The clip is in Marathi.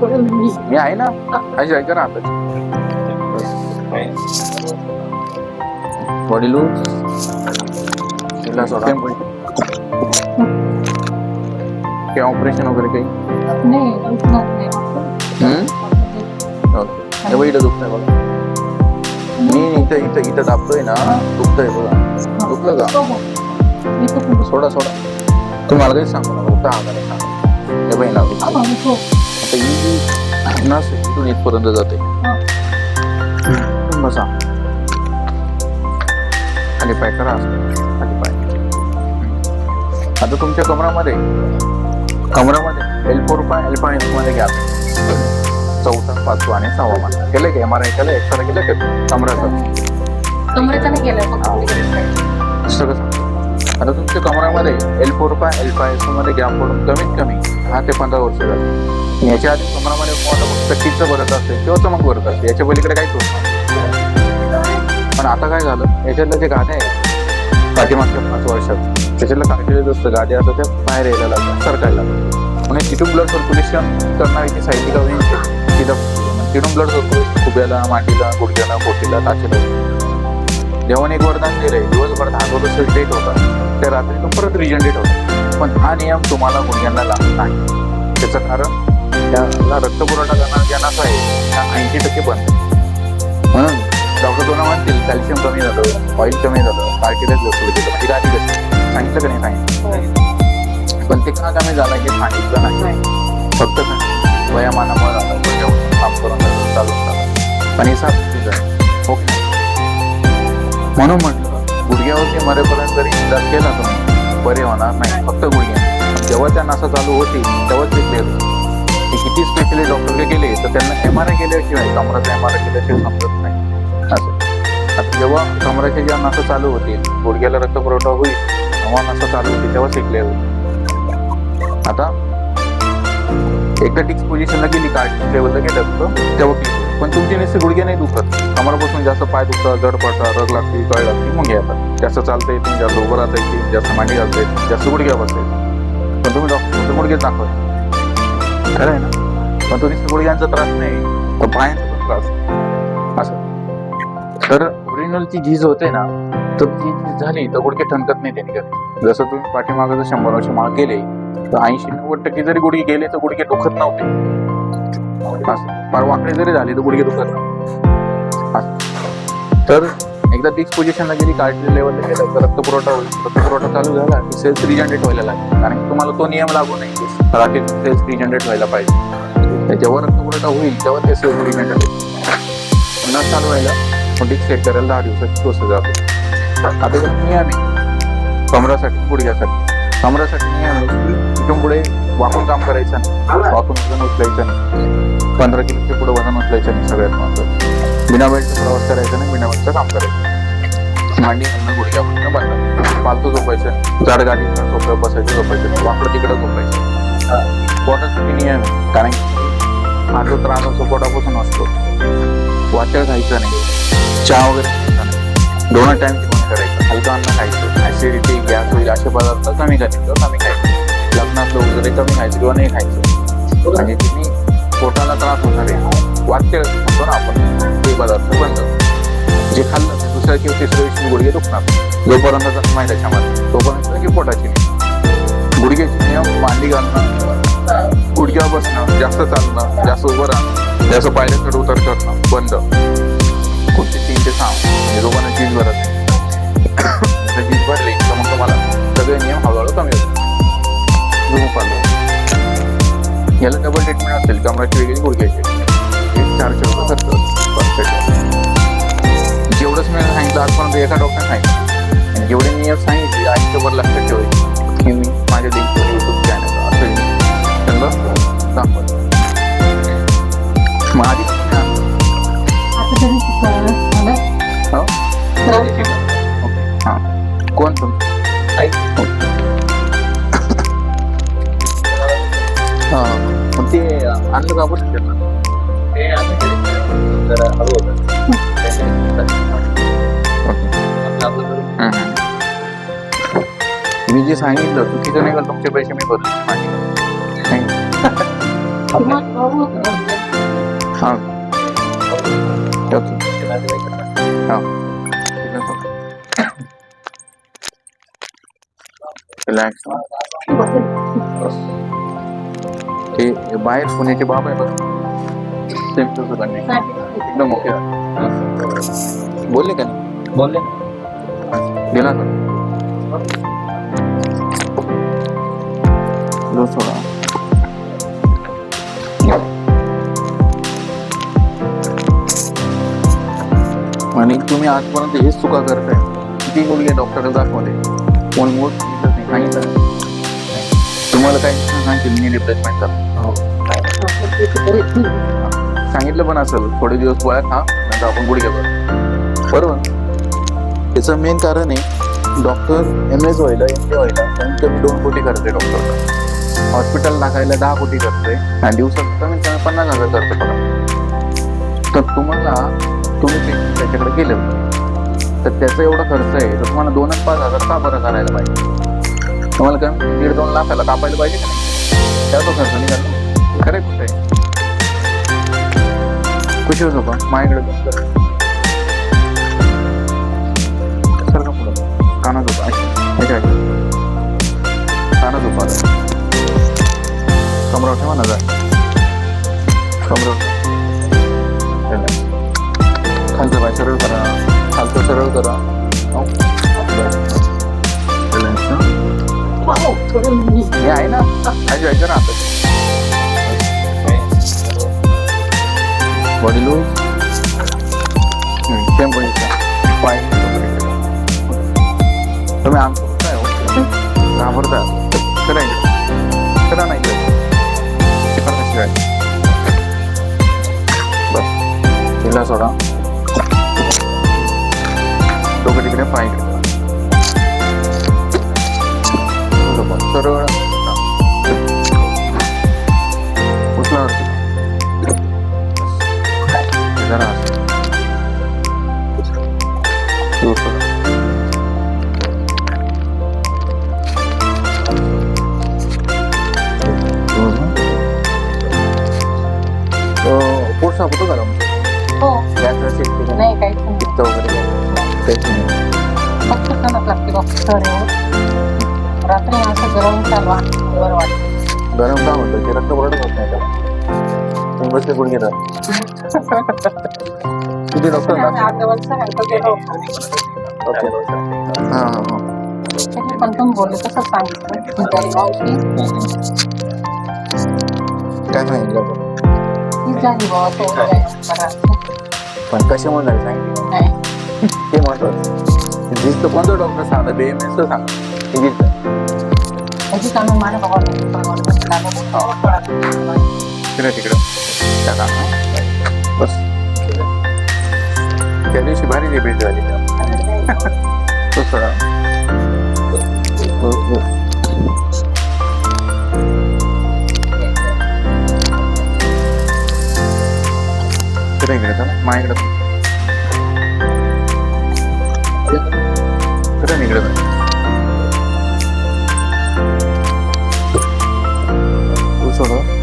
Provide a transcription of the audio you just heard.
थोडं मी आहे ना. अशी ऐका ना आता. बॉडी लूज तिला सोडा. काही ऑपरेशन वगैरे काही? नाही दुखणार नाही. हम्म? ओके हे बघ इथं दुखतंय बघा. मी इथं इथं इथं दाबतोय ना दुखतंय बघा. दुखलं का? सोडा सोडा. तुम्ही मला काही सांगू नका. फक्त हा करा सांगा दुखतंय. भाऊ हो. आता ही नस इथून इथपर्यंत जाते. बसा खाली पाय करा. खाली पाय. आता तुमच्या कमरामध्ये कमरामध्ये एल फोर पाय एल फायमध्ये घ्या. चौथा पाचवा आणि सहावा मान केलं का एम आर आय केलं एक्सरे केलं का कमराचं? कमरेचा नाही केलं. सगळं आता तुमच्या कमरामध्ये एल फोर पाय एल फायमध्ये गॅप पडून कमीत कमी दहा ते पंधरा वर्ष झाली. याच्या आधी कमरामध्ये मोठं फक्त टीचं भरत असते किंवा चमक भरत असते याच्या पलीकडे काहीच होत नाही. पण आता काय झालं? याच्यातलं जे गाणे आहे पाठीमागच्या पाच वर्षात त्याच्यातलं कार्टिलेज असतं गाडी आता त्या बाहेर यायला लागलं सरकायला लागलं म्हणजे तिथून ब्लड सर्क्युलेशन करणारी जी सायटिका तिथं तिथून ब्लड सर्क्युलेशन खुब्याला मांडीला गुडघ्याला पोटीला टाचेला जेवण एक वरदान दिलंय दिवसभर दहा दिवस डेट होता त्या रात्री तो परत रिजनरेट होता पण हा नियम तुम्हाला गुडघ्यांना लागत नाही. त्याचं कारण त्याला रक्तपुरवठा करणारा ज्यांना आहे त्या ऐंशी टक्के बंद म्हणून डॉक्टर दोन म्हणतील कॅल्शियम कमी झालं ऑइल कमी झालं कार्टिलेज म्हणजे सांगितलं का नाही सांगितलं? पण ते का कमी झालं हे सांगितलं नाही. फक्त वयामानामुळे झालं काम करून चालू पण हे साफ आहे ओके. म्हणून म्हटलं गुडघ्यावरती मरेपर्यंत जरी इलाज केला तुम्ही. बरे होणार नाही फक्त गुडघ्या जेव्हा त्या नासा चालू होती तेव्हाच ते क्लिअर ते किती स्पेशली डॉक्टरकडे गेले तर त्यांना एम आर आय केल्याशिवाय कमराचा एम आर आय केल्याशिवाय समजत नाही. असं. आता जेव्हा कमराच्या ज्या नासा चालू होतील गुडघ्याला रक्तपुरवठा होईल तेव्हा नासा चालू होती तेव्हाच ते क्लिअर होईल आता एकदा टिक्स पोझिशनला गेली कार्ड लेवलला गेलं तर तेव्हा क्लिअर पण तुमचे नुसते गुडघे नाही दुखत. कमरपासून जास्त पाय दुखतात जड पडतात रग लागते कळ लागते मग येतात जास्त चालता येते जास्त उभं राहता येते जास्त मांडी घालता येते जास्त गुडघ्या बसता येते पण तुम्ही डॉक्टर तुमचे गुडघे दाखवत खरं आहे ना? पण तो नुसतं गुडघ्यांचा त्रास नाही. तर पायांचा पण त्रास असं. तर ओरिजिनलची झीज होते ना तर ती झीज झाली तर गुडघे ठणकत नाही त्यांनी कधी. जसं तुम्ही पाठीमागं जर शंभर वर्ष माग गेले तर ऐंशी नव्वद टक्के जरी गुडघे गेले तर गुडघे दुखत नव्हते. फार वाकडे जरी झाले तर गुडघे दुखत तर एकदा फिक्स पोझिशनला गेली कार्डियल लेवलला गेलं तर रक्तपुरवठा होईल. रक्तपुरवठा चालू झाला की सेल्स रिजनरेट व्हायला लागेल. कारण की तुम्हाला तो नियम लागू नाही. राखेत सेल्स रिजनरेट व्हायला पाहिजे. जेव्हा रक्तपुरवठा होईल तेव्हा ते सेल्स रिजनरेट होईल पुन्हा चालू व्हायला डिक सेट करायला दहा दिवसाची प्रोसेस जातो. आता नियम आहे. कमरासाठी गुडघ्यासाठी. कमरासाठी नियम आहे की इथून पुढे वाकून काम करायचं नाही वाकून वजन उचलायचं नाही. पंधरा किलोचे पुढे वजन उचलायचं नाही सगळ्यात महत्वाचं. बिना बेल्टचा प्रवास करायचा नाही बिना बेल्टचं काम करायचं मांडी घालणं गुडघ्यापासून बंद. पालतू झोपायचं जाड गाडी सोप्या बसायचं झोपायचं. वाकडं तिकडं झोपायचं. पोटासाठी नियम कारण की हा जो त्रास असतो पोटापासून असतो वाचळ खायचं नाही. चहा वगैरे नाही दोन टाइम जेवण करायचं. हलका अन्न खायचं. ऍसिडिटी गॅस होईल असे पदार्थ कमी करायचं. कमी खायचं. लग्नातलं वगैरे कमी खायचं किंवा नाही खायचं आणि तुम्ही पोटाला त्रास होणार आहे वाक्य म्हणतो ना आपण ते पदार्थ बंद. जे खाल्लं ते दुसऱ्या किंवा तिसऱ्या दिवशी गुडघे दुखणार जोपर्यंत जखम आहे त्याच्यामध्ये तोपर्यंत की पोटाची नाही गुडघ्याची नियम मांडी घालणं गुडघ्यावर बसणं जास्त चालणं जास्त उभं राहणं जास्त पायऱ्याकडे चढ उतर करणं बंद. कोणते तीन ते सहा म्हणजे दोघांना चीज भरत डबल ट्रीटमेंट असेल कमराची वेगळी गुडघ्याची एक चारशे रुपये खर्च परफेक्ट जेवढंच मी सांगितलं आजपर्यंत एका डॉक्टर सांगितलं. आणि जेवढे नियम सांगितले आयुष्यभर लक्षात ठेवायचे. की मी माझ्या लिंकवर युट्यूब चॅनल असं त्यांना दाखवत तुम्ही मला हो? हां. कोण तुमचं आई. हां. मग ते आणलं का आपण? मी जे सांगितलं चुकीचं नाही का तुमचे पैसे मी ओके हा. रिलॅक्स ते बाहेर पुण्याचे बाप आहे बघ सेम तसं कंडिशन एकदम ओके बोलले का नाही। बोलले गेला का। आणि तुम्ही आजपर्यंत हेच चुका करताय किती बोलले डॉक्टरला दाखवले कोण सांगितलं तुम्हाला काय? सांगितलं मी रिप्लेसमेंट सांगितलं पण असेल थोडे दिवस गोळ्या खा नंतर आपण गुडघे करू बरोबर? त्याचं मेन कारण आहे डॉक्टर एम एस व्हायला एम डी व्हायला कमीत कमी दोन कोटी करते डॉक्टर हॉस्पिटल टाकायला दहा कोटी करते आणि दिवसात कमीत कमी पन्नास हजार करते पगार तर तुम्हाला तुम्ही त्याच्याकडे गेलं तर त्याचा एवढा खर्च आहे तर तुम्हाला दोन आणि पाच हजार का बरं करायला पाहिजे? तुम्हाला काय दीड दोन लाखाला कापायला पाहिजे का नाही? त्याचा खर्च निघाला. खरे कुठे आहे कुठे? होतो का माझ्याकडे सर का पुढं. काना झोपा. ऐका ऐका काना झोपा. कमरा ठेवा ना जा कमरा खालचं बाय सरळ करा. खालचं सरळ करा. हो. हं. हे आहे ना ऐका ना आता बॉडी लूज सेम पाय तुम्ही आम काय हो घाबरता करा नाही करा बस तिला सोडा डोकं तिकडे पाय पोट साफ होतं का तुमचं? हो गॅस असेल की नाही? नाही काहीच नाही पित्त वगैरे काहीच नाही फक्त खाणं लागते डॉक्टर रात्री असं गरम चालू आहे बरं वाटतं. गरम का होतं ते रक्त बरडच होत नाही का? तुम्ही बसले तर. किती डॉक्टर होतो. ओके. हां हां हां. त्याने पण तुम्ही बोलले तसं सांगितलं. काय बाबा तो पण कशामुळे झालं सांगितलं? नाही. ते महत्वाचं. दिसतं कोणतं डॉक्टर सांगता? बी एम दिसतं त्याची कामं माझ्या बाबाला तिकडे तिकडं त्या कामाला. बस त्या दिवशी भारी रिपीट झाली त्या. तो सोडा हो, हो. इकडे इकडे चला माझ्याकडे इकडे इकडे तू